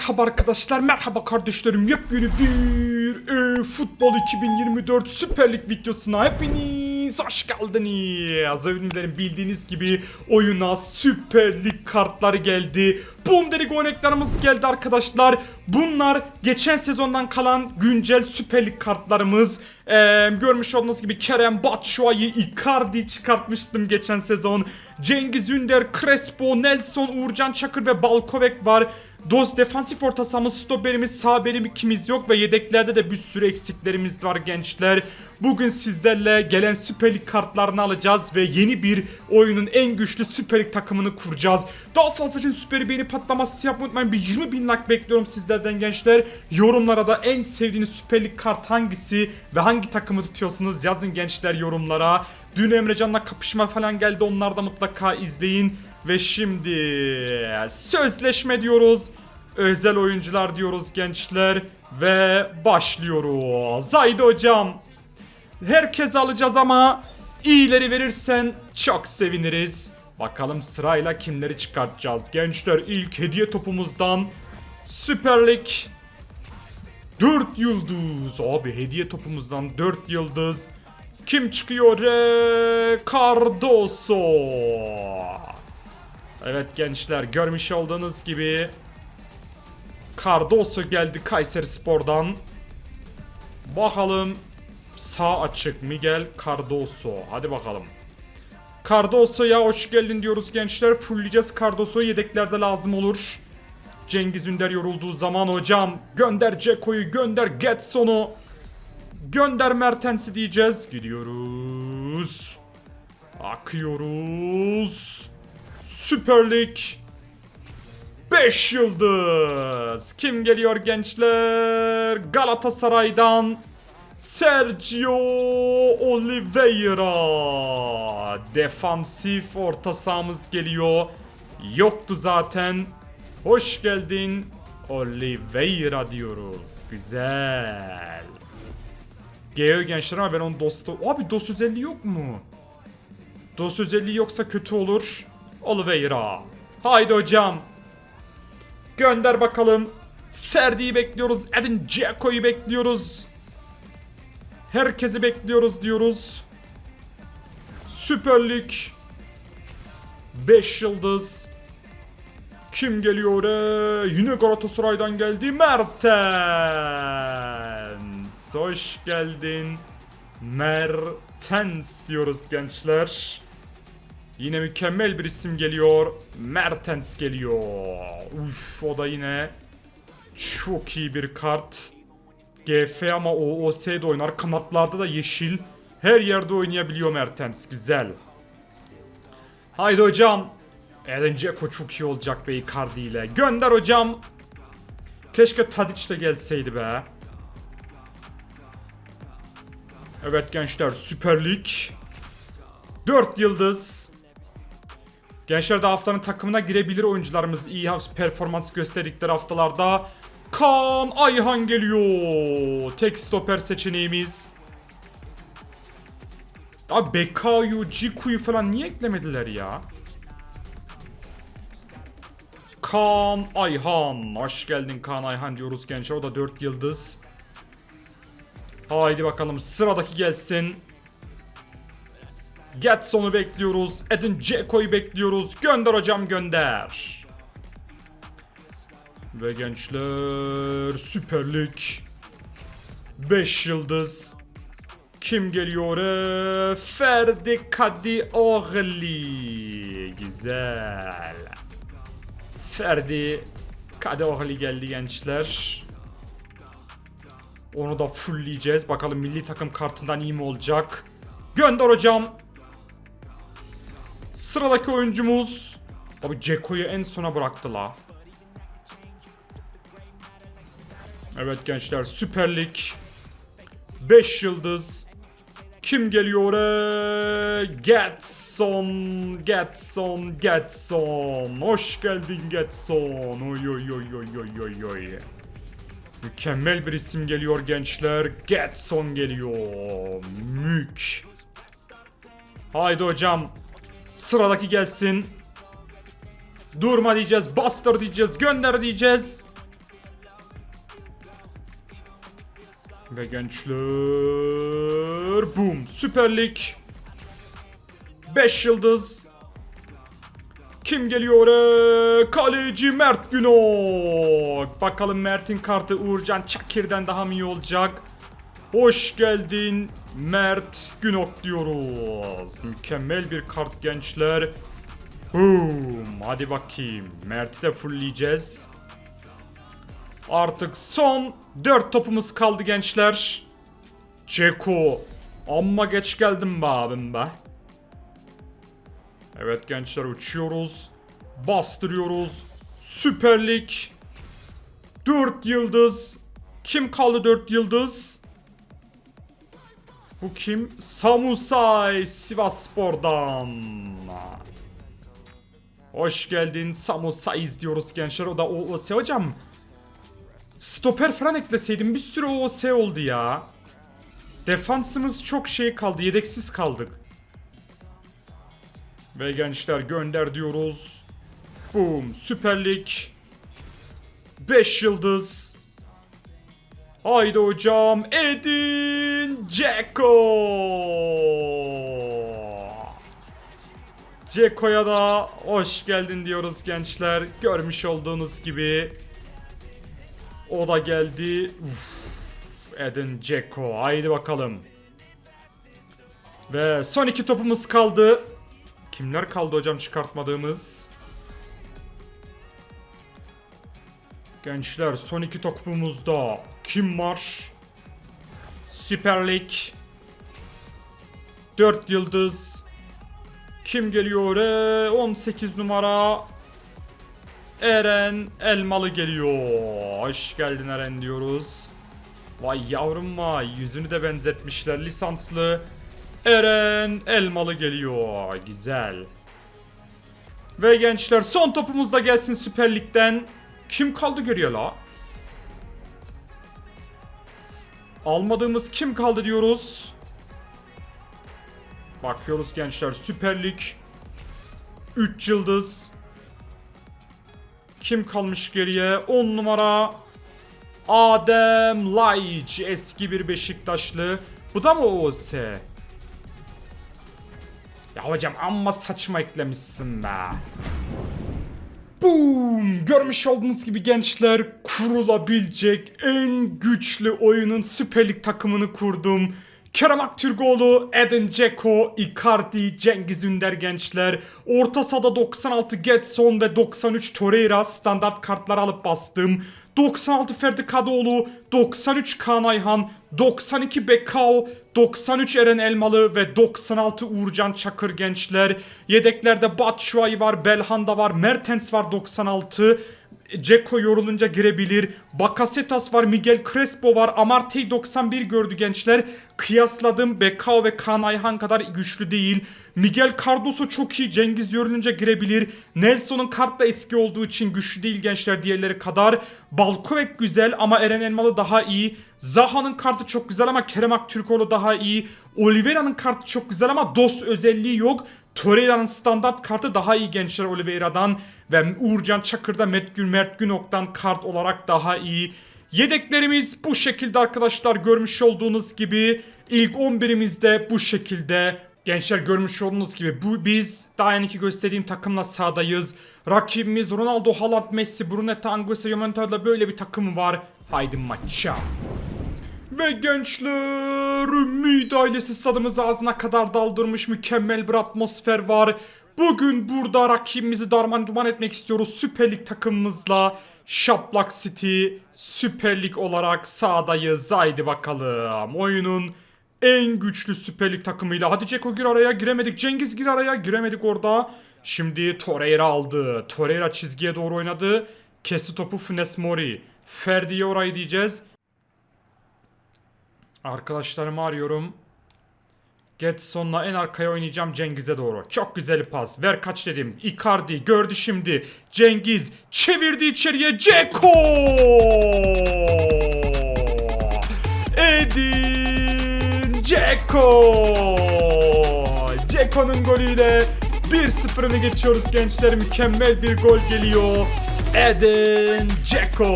Merhaba arkadaşlar, merhaba kardeşlerim. Yepyeni bir e, Futbol 2024 Süper Lig videosuna hepiniz hoş geldiniz. Önce bildiğiniz gibi oyuna Süper Lig kartları geldi. Bundesliga örneklerimiz geldi arkadaşlar. Bunlar geçen sezondan kalan güncel Süper Lig kartlarımız. E, görmüş olduğunuz gibi Kerem Batshuayi, Icardi çıkartmıştım geçen sezon. Cengiz Ünder, Crespo, Nelson, Uğurcan Çakır ve Balkovek var. Doz defansif orta sahamız, stoperimiz, sağ ikimiz yok ve yedeklerde de bir sürü eksiklerimiz var gençler. Bugün sizlerle gelen Süper Lig kartlarını alacağız ve yeni bir oyunun en güçlü Süper Lig takımını kuracağız. Daha fazla için Süper Beğeni patlaması yapmayı unutmayın. Bir 20 bin like bekliyorum sizlerden gençler. Yorumlara da en sevdiğiniz Süper Lig kart hangisi ve hangi takımı tutuyorsunuz yazın gençler yorumlara. Dün Emrecan'la kapışma falan geldi onları da mutlaka izleyin. Ve şimdi sözleşme diyoruz. Özel oyuncular diyoruz gençler. Ve başlıyoruz. Haydi hocam. Herkes alacağız ama iyileri verirsen çok seviniriz. Bakalım sırayla kimleri çıkartacağız. Gençler ilk hediye topumuzdan Süper Lig 4 yıldız. Abi hediye topumuzdan 4 yıldız. Kim çıkıyor? Cardoso. Evet gençler görmüş olduğunuz gibi Cardoso geldi Kayseri Spor'dan. Bakalım sağ açık Miguel Cardoso. Hadi bakalım. Cardoso'ya hoş geldin diyoruz gençler. Fullleyeceğiz Cardoso'yu yedeklerde lazım olur. Cengiz Ünder yorulduğu zaman hocam gönder Ceko'yu gönder Getson'u gönder Mertens'i diyeceğiz. Gidiyoruz. Akıyoruz. Süper Lig 5 yıldız. Kim geliyor gençler? Galatasaray'dan Sergio Oliveira. Defansif orta sahamız geliyor. Yoktu zaten. Hoş geldin Oliveira diyoruz. Güzel. Geliyor gençler ama ben onun dostu... Abi DOS özelliği yok mu? DOS özelliği yoksa kötü olur. Oliveira. Haydi hocam. Gönder bakalım. Ferdi'yi bekliyoruz. Edin Dzeko'yu bekliyoruz. Herkesi bekliyoruz diyoruz. Süper Lig. 5 yıldız. Kim geliyor? Ee, yine Galatasaray'dan geldi. Mertens. Hoş geldin. Mertens diyoruz gençler. Yine mükemmel bir isim geliyor. Mertens geliyor. Uf o da yine çok iyi bir kart. GF ama OOS'de oynar. Kanatlarda da yeşil. Her yerde oynayabiliyor Mertens. Güzel. Haydi hocam. Eden Dzeko çok iyi olacak be Icardi ile. Gönder hocam. Keşke Tadic de gelseydi be. Evet gençler Süper Lig. 4 yıldız. Gençler de haftanın takımına girebilir oyuncularımız iyi performans gösterdikleri haftalarda. Kaan Ayhan geliyor. Tek stoper seçeneğimiz. Abi Bekayu, Ciku'yu falan niye eklemediler ya? Kaan Ayhan. Hoş geldin Kaan Ayhan diyoruz gençler. O da 4 yıldız. Haydi bakalım sıradaki gelsin. Getson'u bekliyoruz. Edin Dzeko'yu bekliyoruz. Gönder hocam gönder. Ve gençler Süper Lig 5 yıldız. Kim geliyor? Ferdi Kadıoğlu. Güzel. Ferdi Kadıoğlu geldi gençler. Onu da fullleyeceğiz. Bakalım milli takım kartından iyi mi olacak? Gönder hocam. Sıradaki oyuncumuz. Abi Ceko'yu en sona bıraktı la. Evet gençler Süper Lig. 5 yıldız. Kim geliyor? Ee, Getson, Getson, Getson. Hoş geldin Getson. Oy oy oy oy oy oy oy. Mükemmel bir isim geliyor gençler. Getson geliyor. Mük. Haydi hocam. Sıradaki gelsin. Durma diyeceğiz. Bastır diyeceğiz. Gönder diyeceğiz. Ve gençler boom Süper Lig 5 yıldız kim geliyor oraya? Kaleci Mert Günok. Bakalım Mert'in kartı Uğurcan Çakir'den daha mı iyi olacak? Hoş geldin Mert Günok diyoruz. Mükemmel bir kart gençler. Boom. Hadi bakayım. Mert'i de fullleyeceğiz. Artık son 4 topumuz kaldı gençler. Ceko. Amma geç geldim be abim be. Evet gençler uçuyoruz. Bastırıyoruz. Süper Lig. 4 yıldız. Kim kaldı 4 yıldız? Bu kim? Samusay Sivas Spor'dan. Hoş geldin Samusay izliyoruz gençler. O da OOS hocam. Stoper falan ekleseydim bir sürü OOS oldu ya. Defansımız çok şey kaldı. Yedeksiz kaldık. Ve gençler gönder diyoruz. Boom. Süper Lig. 5 yıldız. Haydi hocam. Edin Dzeko. Ceko'ya da hoş geldin diyoruz gençler. Görmüş olduğunuz gibi. O da geldi. Uf. Edin Dzeko. Haydi bakalım. Ve son iki topumuz kaldı. Kimler kaldı hocam çıkartmadığımız? Gençler son iki topumuzda kim var? Süper Lig 4 yıldız Kim geliyor? Ee, 18 numara Eren Elmalı geliyor. Hoş geldin Eren diyoruz. Vay yavrum vay yüzünü de benzetmişler lisanslı. Eren Elmalı geliyor. Güzel. Ve gençler son topumuz da gelsin Süper Lig'den. Kim kaldı geriye la? Almadığımız kim kaldı diyoruz. Bakıyoruz gençler Süper Lig. 3 yıldız. Kim kalmış geriye? 10 numara. Adem Laiç eski bir Beşiktaşlı. Bu da mı OS? Ya hocam amma saçma eklemişsin be. Boom! Görmüş olduğunuz gibi gençler kurulabilecek en güçlü oyunun Süper Lig takımını kurdum. Kerem Aktürkoğlu, Edin Dzeko, Icardi, Cengiz Ünder gençler. Orta sahada 96 Getson ve 93 Torreira standart kartlar alıp bastım. 96 Ferdi Kadıoğlu, 93 Kaan Ayhan, 92 Bekao, 93 Eren Elmalı ve 96 Uğurcan Çakır gençler. Yedeklerde Batshuayi var, Belhanda var, Mertens var 96. Ceko yorulunca girebilir. Bakasetas var, Miguel Crespo var. Amartey 91 gördü gençler. Kıyasladım. Bekao ve Kaan Ayhan kadar güçlü değil. Miguel Cardoso çok iyi. Cengiz yorulunca girebilir. Nelson'un kart da eski olduğu için güçlü değil gençler diğerleri kadar. Balkovek güzel ama Eren Elmalı daha iyi. Zaha'nın kartı çok güzel ama Kerem Aktürkoğlu daha iyi. Oliveira'nın kartı çok güzel ama DOS özelliği yok. Torreira'nın standart kartı daha iyi gençler Oliveira'dan ve Uğurcan Çakır'da Mert, Gün, Mert Günok'tan kart olarak daha iyi. Yedeklerimiz bu şekilde arkadaşlar görmüş olduğunuz gibi ilk 11'imizde bu şekilde Gençler görmüş olduğunuz gibi bu biz daha yeni gösterdiğim takımla sahadayız. Rakibimiz Ronaldo, Haaland, Messi, Brunetta, Anguissa, Juventus'la böyle bir takım var. Haydi maça. Ve gençler Ümit ailesi stadımızı ağzına kadar daldırmış mükemmel bir atmosfer var. Bugün burada rakibimizi darman duman etmek istiyoruz Süper Lig takımımızla. Şaplak City Süper Lig olarak sahadayız. Haydi bakalım. Oyunun en güçlü Süper Lig takımıyla. Hadi Ceko gir araya giremedik. Cengiz gir araya giremedik orada. Şimdi Torreira aldı. Torreira çizgiye doğru oynadı. Kesti topu Funes Mori. Ferdi'ye orayı diyeceğiz. Arkadaşlarımı arıyorum. Getson'la en arkaya oynayacağım Cengiz'e doğru. Çok güzel pas. Ver kaç dedim. Icardi gördü şimdi. Cengiz çevirdi içeriye. Ceko! Edin Ceko! Ceko'nun golüyle 1-0'ını geçiyoruz gençler. Mükemmel bir gol geliyor. Eden Dzeko.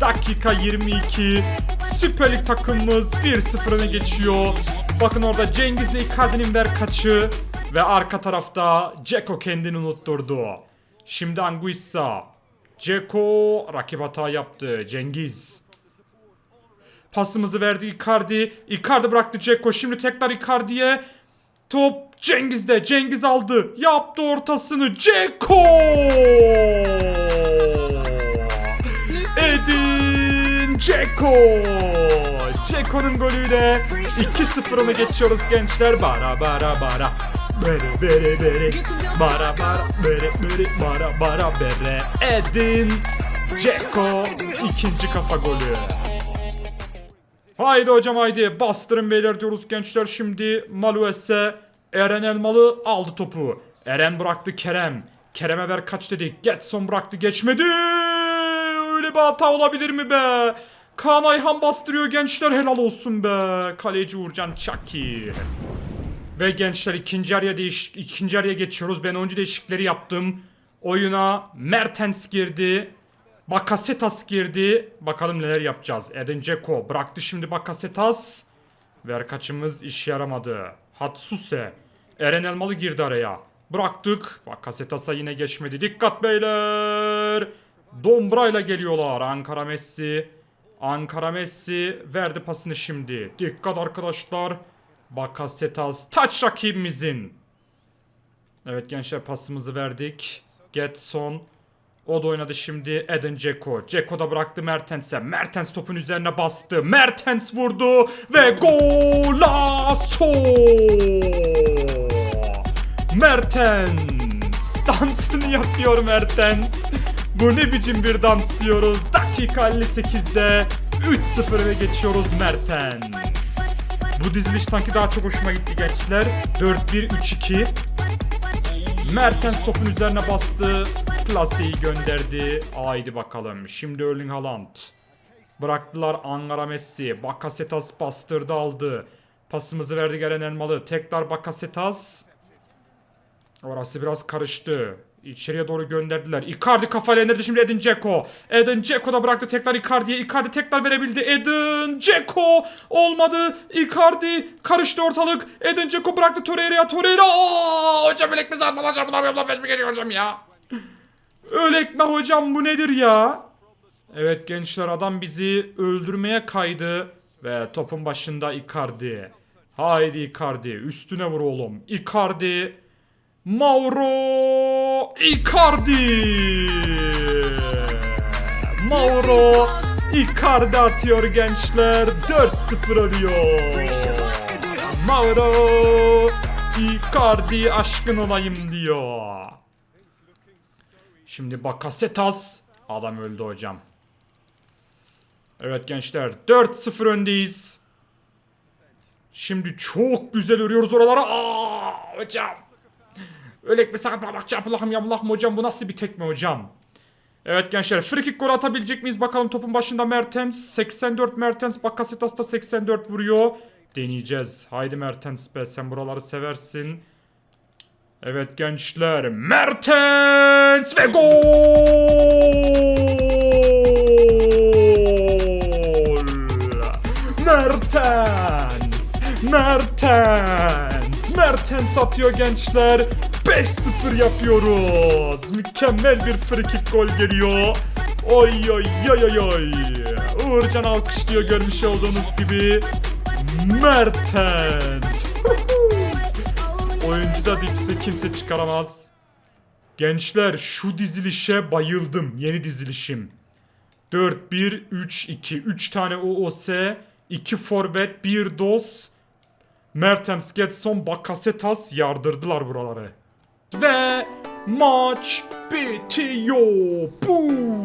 Dakika 22. Süper Lig takımımız 1-0 öne geçiyor. Bakın orada Cengiz'le Icardi'nin ver kaçı. Ve arka tarafta Dzeko kendini unutturdu. Şimdi Anguissa. Dzeko rakip hata yaptı. Cengiz. Pasımızı verdi Icardi. Icardi bıraktı Dzeko. Şimdi tekrar Icardi'ye. Top Cengiz'de. Cengiz aldı. Yaptı ortasını. Dzeko! Edin Dzeko! Dzeko'nun golüyle 2-0 öne geçiyoruz gençler. Bara bara bara. Bere bere bere. Bara bara bere bere bara bara bere. Edin Dzeko ikinci kafa golü. Haydi hocam haydi bastırın beyler diyoruz gençler şimdi Malues'e Eren Elmalı aldı topu. Eren bıraktı Kerem. Kerem'e ver kaç dedik. Getson bıraktı geçmedi. Öyle bir hata olabilir mi be? Kaan Ayhan bastırıyor gençler helal olsun be. Kaleci Uğurcan Çakir. Ve gençler ikinci araya değiş ikinci araya geçiyoruz. Ben oyuncu değişiklikleri yaptım. Oyuna Mertens girdi. Bakasetas girdi. Bakalım neler yapacağız. Eden Dzeko bıraktı şimdi Bakasetas. Ver kaçımız iş yaramadı. Hatsuse. Eren Elmalı girdi araya. Bıraktık. Bakasetas'a yine geçmedi. Dikkat beyler. Dombra'yla geliyorlar. Ankara Messi. Ankara Messi verdi pasını şimdi. Dikkat arkadaşlar. Bakasetas taç rakibimizin. Evet gençler pasımızı verdik. Getson. O da oynadı şimdi Eden Dzeko. Dzeko da bıraktı Mertens'e. Mertens topun üzerine bastı. Mertens vurdu ve golazo! Mertens dansını yapıyor Mertens. Bu ne biçim bir dans diyoruz. Dakika 58'de 3-0 öne geçiyoruz Mertens. Bu diziliş sanki daha çok hoşuma gitti gençler. 4-1-3-2. Mertens topun üzerine bastı. Plaseyi gönderdi. Haydi bakalım. Şimdi Erling Haaland. Bıraktılar Ankara Messi. Bakasetas bastırdı aldı. Pasımızı verdi gelen Elmalı. Tekrar Bakasetas. Orası biraz karıştı. İçeriye doğru gönderdiler. Icardi kafayla şimdi Edin Dzeko. Edin Dzeko da bıraktı tekrar Icardi'ye. Icardi tekrar verebildi. Edin Dzeko olmadı. Icardi karıştı ortalık. Edin Dzeko bıraktı Torreira'ya. Torreira. Aa, hocam öyle ekme zaten hocam. Bulamıyorum lan feşme geçiyor hocam ya. Öyle ekme hocam bu nedir ya? Evet gençler adam bizi öldürmeye kaydı. Ve topun başında Icardi. Haydi Icardi üstüne vur oğlum. Icardi. Mauro Icardi. Mauro Icardi atıyor gençler. 4-0 oluyor. Mauro Icardi aşkın olayım diyor. Şimdi Bakasetas. Adam öldü hocam. Evet gençler 4-0 öndeyiz. Şimdi çok güzel örüyoruz oralara. Aa hocam. Öyle bir sakat bak Allah'ım ya Allah'ım hocam bu nasıl bir tekme hocam? Evet gençler free gol atabilecek miyiz bakalım topun başında Mertens 84 Mertens Bakasetas da 84 vuruyor. Deneyeceğiz. Haydi Mertens be sen buraları seversin. Evet gençler Mertens ve gol! Mertens! Mertens! Mertens atıyor gençler. 5-0 yapıyoruz. Mükemmel bir free kick gol geliyor. Oy oy oy oy oy. Uğurcan alkışlıyor görmüş olduğunuz gibi. Mertens. Oyuncuda dikse kimse çıkaramaz. Gençler şu dizilişe bayıldım. Yeni dizilişim. 4-1-3-2. 3 tane OOS, 2 forvet, 1 dos. Mertens, Getson, Bakasetas yardırdılar buraları. Ve maç bitiyor. Boom!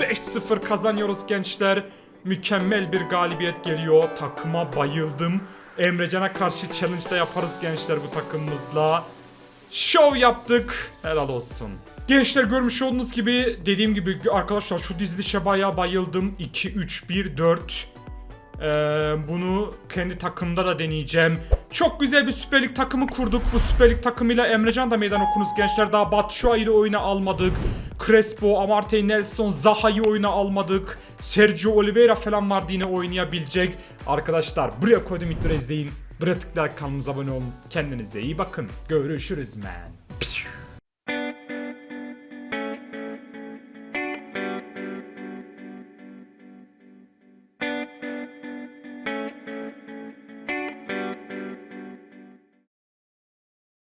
5-0 kazanıyoruz gençler. Mükemmel bir galibiyet geliyor. Takıma bayıldım. Emrecan'a karşı challenge da yaparız gençler bu takımımızla. Şov yaptık. Helal olsun. Gençler görmüş olduğunuz gibi dediğim gibi arkadaşlar şu dizilişe bayağı bayıldım. 2 3 1 4 Ee, bunu kendi takımda da deneyeceğim. Çok güzel bir Süper Lig takımı kurduk. Bu Süper Lig takımıyla Emrecan da meydan okunuz gençler. Daha Batshuayi'yi oyuna almadık. Crespo, Amartey Nelson, Zaha'yı oyuna almadık. Sergio Oliveira falan vardı yine oynayabilecek. Arkadaşlar buraya koydum videoları izleyin. Buraya kanalımıza abone olun. Kendinize iyi bakın. Görüşürüz man.